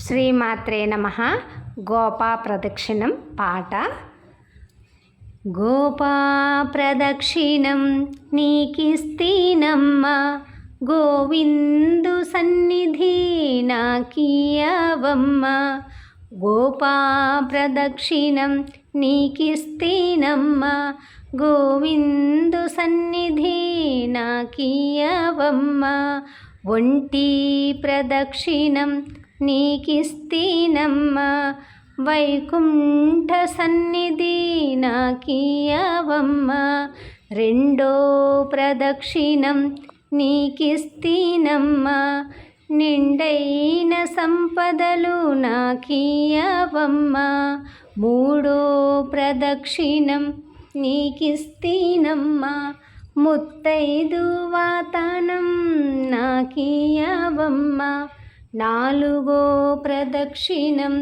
శ్రీమాత్రే నమ. గోపా ప్రదక్షిణం పాట. గోపా ప్రదక్షిణం నీకిస్తీనమ్మ. గోవిందు సన్నిధి నాకీయవమ్మ. గోపా ప్రదక్షిణం నీకిస్తీనమ్మ. గోవిందు సన్నిధి నాకీయవమ్మ. ఒంటి ప్రదక్షిణం నీకిస్తీనమ్మా వైకుంఠ సన్నిధి నాకీయవమ్మ. రెండో ప్రదక్షిణం నీకిస్తీనమ్మ నిండైన సంపదలు నాకీయవమ్మ. మూడో ప్రదక్షిణం నీకిస్తీనమ్మ ముత్తైదు వాతానం నాకీయవమ్మ. నాలుగో ప్రదక్షిణం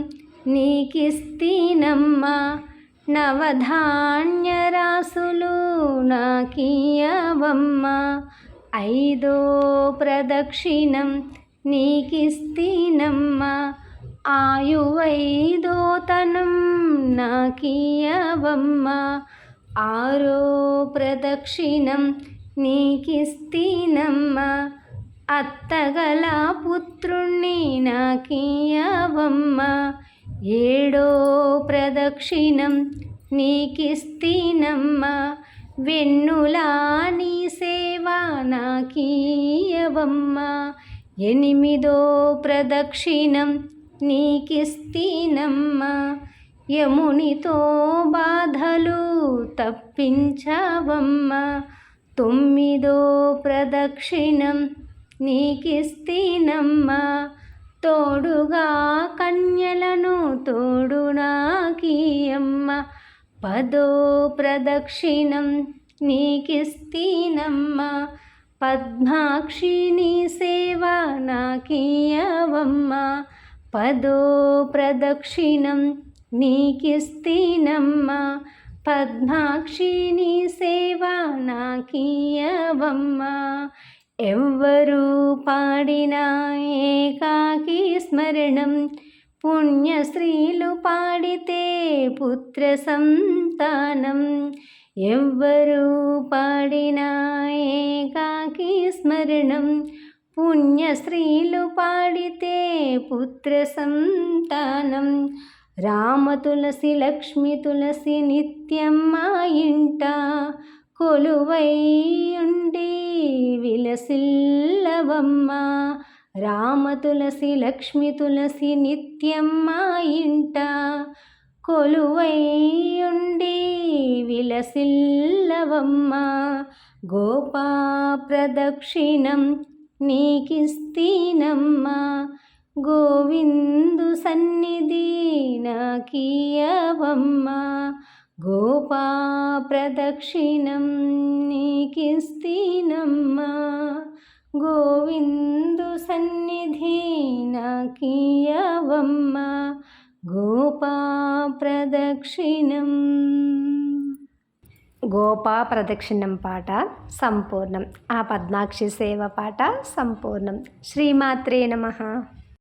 నీకిస్తీనమ్మా నవధాన్యరాసులు నాకీయవమ్మ ఐదో ప్రదక్షిణం నీకిస్తీనమ్మ ఆయువైదోతనం నాకీయవమ్మ ఆరో ప్రదక్షిణం నీకిస్తీనమ్మ అత్తగల పుత్రుణ్ణి నాకీయవమ్మ ఏడో ప్రదక్షిణం నీకిస్తీనమ్మ. వెన్నులా నీ సేవ నాకీయవమ్మ ఎనిమిదో ప్రదక్షిణం నీకిస్తీనమ్మ. యమునితో బాధలు తప్పించవమ్మ. తొమ్మిదో ప్రదక్షిణం నీకిస్తీనమ్మా తోడుగా కన్యలను తోడు నాకీయమ్మ పదో ప్రదక్షిణం నీకిస్తీనమ్మ పద్మాక్షి నీ సేవ నాకీయవమ్మ. పదో ప్రదక్షిణం నీకిస్తీనమ్మ పద్మాక్షి నీ సేవ నాకీయవమ్మ. ఎవ్వరు పాడినా ఏకాకి స్మరణం. పుణ్యశ్రీలు పాడితే పుత్ర సంతానం. ఎవ్వరు పాడినా ఏకాకి స్మరణం. పుణ్యశ్రీలు పాడితే పుత్ర సంతానం. రామ తులసి లక్ష్మి తులసి నిత్యం మా ఇంట కొలువై ఉండి విలసిల్లవమ్మ రామ తులసి లక్ష్మి తులసి నిత్యం మా ఇంట. కొలువైయుండి విలసిల్లవమ్మ గోపా ప్రదక్షిణం నీకిస్తీనమ్మ. గోవిందు సన్నిధి నాకీయవమ్మ గోపా ప్రదక్షిణం నీకిస్తీనమ్మ. గోవిందు సన్నిధి నాకీయవమ్మ గోపా ప్రదక్షిణం గోపా ప్రదక్షిణం పాట సంపూర్ణం. ఆ పద్మాక్షి సేవ పాట సంపూర్ణం. శ్రీమాత్రే నమ.